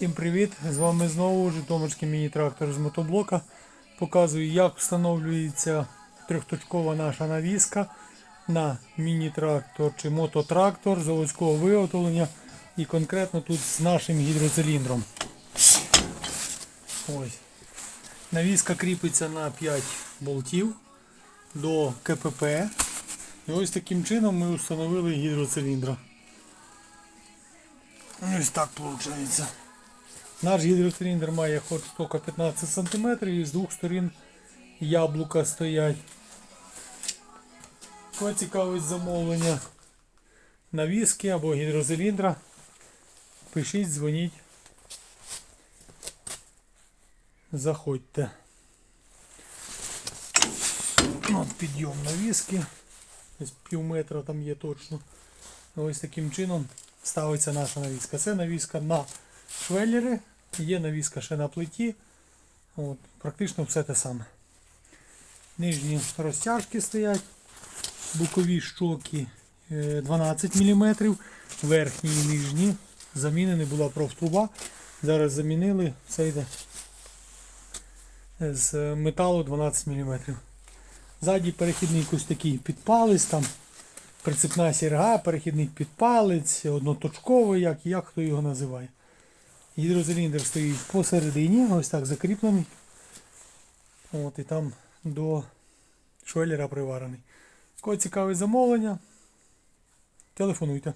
Всім привіт! З вами знову Житомирський міні-трактор з мотоблока. Показую, як встановлюється трьохточкова наша навіска на міні-трактор чи мототрактор заводського виготовлення і конкретно тут з нашим гідроциліндром. Ось. Навіска кріпиться на 5 болтів до КПП. І ось таким чином ми встановили гідроциліндра. Ось так виходить. Наш гідроциліндр має ход стока 15 см і з двох сторін яблука стоять. Кого цікавить замовлення навіски або гідроциліндра, пишіть, дзвоніть. Заходьте. Підйом навіски. Десь пів метра там є точно. Ось таким чином ставиться наша навіска. Це навіска на швеллери, є навіска ще на плиті. От, практично все те саме. Нижні розтяжки стоять, бокові щоки е, 12 мм, верхні і нижні. Замінена була профтруба. Зараз замінили, все йде з металу 12 мм. Ззаді перехідний ось такий підпалець, там прицепна сірга, перехідний підпалець, одноточковий, як, як хто його називає. Гідроциліндр стоїть посередині, ось так закріплений. От, і там до швеллера приварений. Кого цікаве замовлення, телефонуйте.